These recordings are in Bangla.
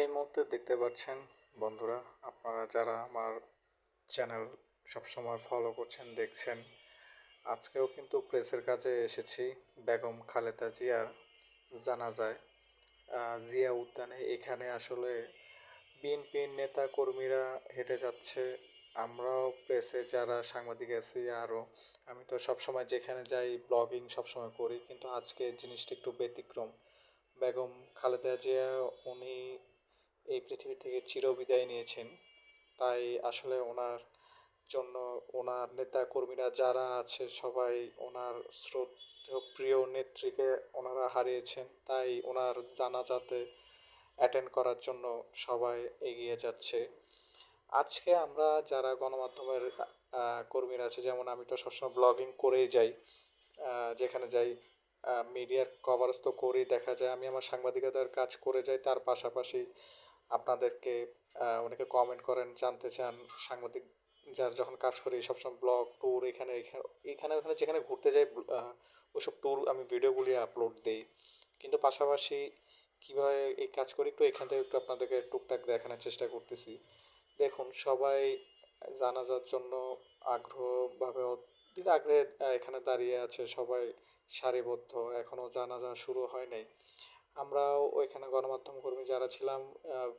এই মুহূর্তে দেখতে পাচ্ছেন বন্ধুরা, আপনারা যারা আমার চ্যানেল সবসময় ফলো করছেন, দেখছেন, আজকেও কিন্তু প্রেসের কাজে এসেছি, বেগম খালেদা জিয়ার জানাজায়। জিয়া উদ্যানে এখানে আসলে বিএনপির নেতা কর্মীরা হেঁটে যাচ্ছে, আমরাও প্রেসে যারা সাংবাদিক আছি, আরও। আমি তো সবসময় যেখানে যাই ব্লগিং সবসময় করি, কিন্তু আজকে জিনিসটা একটু ব্যতিক্রম। বেগম খালেদা জিয়া, উনি এই পৃথিবী থেকে চিরবিদায় নিয়েছেন। তাই আসলে ওনার জন্য ওনার নেতা কর্মীরা যারা আছে, সবাই ওনার শ্রদ্ধেয় প্রিয় নেত্রীকে ওনারা হারিয়েছেন। তাই ওনার জানাজাতে অ্যাটেন্ড করার জন্য সবাই এগিয়ে যাচ্ছে। আজকে আমরা যারা গণমাধ্যমের কর্মীরা আছে, যেমন আমি তো সবসময় ব্লগিং করেই যাই যেখানে যাই মিডিয়ার কভারেজ তো করেই দেখা যায়। আমি আমার সাংবাদিকতার কাজ করে যাই, তার পাশাপাশি আপনাদেরকে অনেকে কমেন্ট করেন, জানতে চান, সাংবাদিক যার যখন কাজ করি সবসময় ব্লগ ট্যুর এখানে এখানে ওখানে, যেখানে ঘুরতে যাই ওইসব ট্যুর আমি ভিডিওগুলি আপলোড দিই। কিন্তু পাশাপাশি কীভাবে এই কাজ করি, একটু এখান থেকে একটু আপনাদেরকে টুকটাক দেখানোর চেষ্টা করতেছি। দেখুন, সবাই জানা জানাজার জন্য আগ্রহভাবে অধীর আগ্রহে এখানে দাঁড়িয়ে আছে, সবাই সারিবদ্ধ এখনও জানাজা শুরু হয় নাই। আমরাও ওইখানে গণমাধ্যম কর্মী যারা ছিলাম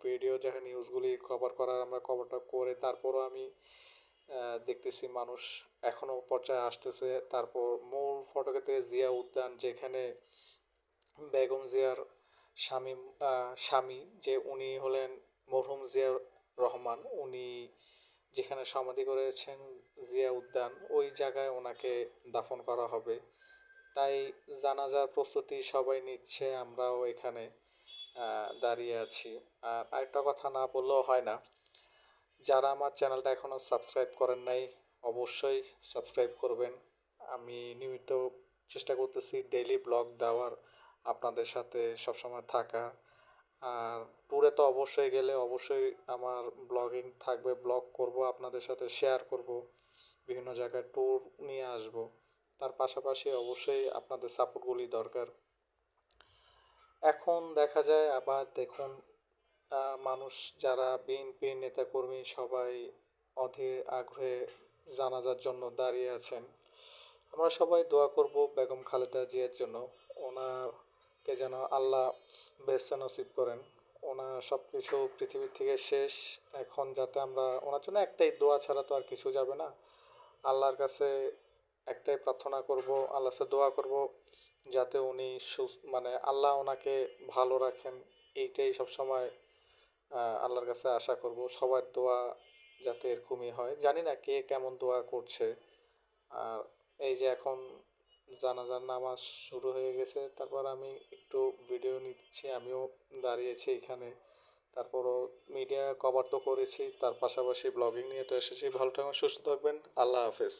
ভিডিও যারা নিউজগুলি কভার করার আমরা কভারটা করে তারপরও আমি দেখতেছি মানুষ এখনও পর্যায়ে আসতেছে। তারপর মূল ফটকেতে জিয়া উদ্যান যেখানে বেগম জিয়ার স্বামী স্বামী যে উনি হলেন মরহুম জিয়া রহমান, উনি যেখানে সমাধি করেছেন জিয়া উদ্যান, ওই জায়গায় ওনাকে দাফন করা হবে। তাই জানাজার প্রস্তুতি সবাই নিচ্ছে, আমরাও এখানে দাঁড়িয়ে আছি। আর আরেকটা কথা না বললেও হয় না, যারা আমার চ্যানেলটা এখনও সাবস্ক্রাইব করেন নাই, অবশ্যই সাবস্ক্রাইব করবেন। আমি নিয়মিত চেষ্টা করতেছি ডেইলি ব্লগ দেওয়ার, আপনাদের সাথে সবসময় থাকা। আর ট্যুরে তো অবশ্যই গেলে অবশ্যই আমার ব্লগিং থাকবে, ব্লগ করব, আপনাদের সাথে শেয়ার করব, বিভিন্ন জায়গায় ট্যুর নিয়ে আসব। তার পাশাপাশি অবশ্যই আপনাদের সাপোর্টগুলি দরকার। এখন দেখা যায় আবার দেখুন মানুষ যারা বিএনপি নেতাকর্মী সবাই অধীর আগ্রহে জানাজার জন্য দাঁড়িয়ে আছেন। আমরা সবাই দোয়া করব বেগম খালেদা জিয়ার জন্য। ওনাকে যেন আল্লাহ বেস্তা নসিব করেন। ওনার সব কিছু পৃথিবীর থেকে শেষ। এখন যাতে আমরা, ওনার জন্য একটাই দোয়া ছাড়া তো আর কিছু যাবে না। আল্লাহর কাছে একটাই প্রার্থনা করব আল্লাহ দোয়া করব, যাতে উনি মানে আল্লাহ ওনাকে ভালো রাখেন। এইটাই সবসময় আল্লাহর কাছে আশা করব। সবার দোয়া যাতে এরকমই হয়। জানি না কে কেমন দোয়া করছে। আর এই যে এখন জানাজার নামাজ শুরু হয়ে গেছে, তারপর আমি একটু ভিডিও নিচ্ছি, আমিও দাঁড়িয়েছি এখানে। তারপরও মিডিয়া কভার তো করেছি, তার পাশাপাশি ব্লগিং নিয়ে তো এসেছি। ভালো থাকবেন সুস্থ থাকবেন। আল্লাহ হাফেজ।